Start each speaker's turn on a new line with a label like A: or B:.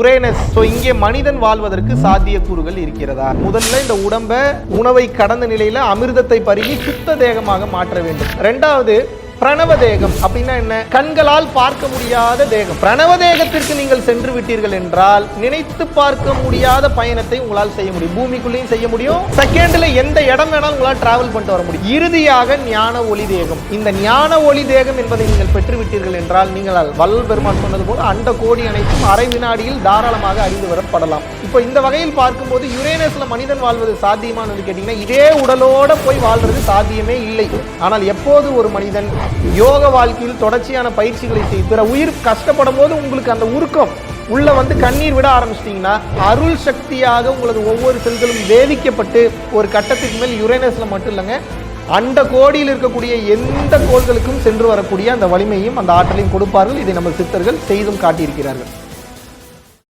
A: Uranus so இங்கே மனிதன் வாழ்வதற்கு சாத்தியக்கூறுகள் இருக்கிறதா? முதல்ல இந்த உடம்பை உணவை கடந்த நிலையில் அமிர்தத்தை பருகி சுத்த தேகமாக மாற்ற வேண்டும். ரெண்டாவது பிரணவ தேகம் அப்படின்னா என்ன? கண்களால் பார்க்க முடியாத தேகம். பிரணவ தேகத்திற்கு நீங்கள் சென்று விட்டீர்கள் என்றால் நினைத்து பார்க்க முடியாத பயணத்தை உங்களால் செய்ய முடியும். பூமிக்குள்ளேயும் செய்ய முடியும். செகண்ட்ல எந்த இடம் வேணாலும் உங்களால் டிராவல் பண்ணிட்டு வர முடியும். இறுதியாக ஞான ஒளி தேகம். இந்த ஞான ஒளி தேகம் என்பதை நீங்கள் பெற்று விட்டீர்கள் என்றால் நீங்கள் வல் பெருமாள் சொன்னது போல அண்ட கோடி அனைத்தும் அரை வினாடியில் தாராளமாக அறிந்து வரப்படலாம். இப்போ இந்த வகையில் பார்க்கும்போது யுரேனஸ்ல மனிதன் வாழ்வது சாத்தியமானது கேட்டீங்கன்னா இதே உடலோட போய் வாழ்றது சாத்தியமே இல்லை. ஆனால் எப்போது ஒரு மனிதன் யோக வாழ்க்கையில் தொடர்ச்சியான பயிற்சிகளை செய்து பிற உயிர் கஷ்டப்படும் போது உங்களுக்கு அந்த உருக்கம். உள்ள வந்து கண்ணீர் விட ஆரம்பிச்சிட்டிங்கன்னா அருள் சக்தியாக உங்களது ஒவ்வொரு செல்களும் வேதிக்கப்பட்டு ஒரு கட்டத்துக்கு மேல் யுரேனஸில் மட்டும் இல்லைங்க அண்ட கோடியில் இருக்கக்கூடிய எந்த கோள்களுக்கும் சென்று வரக்கூடிய அந்த வலிமையும் அந்த ஆற்றலையும் கொடுப்பார்கள். இதை நம்ம சித்தர்கள் செய்தும் காட்டியிருக்கிறார்கள்.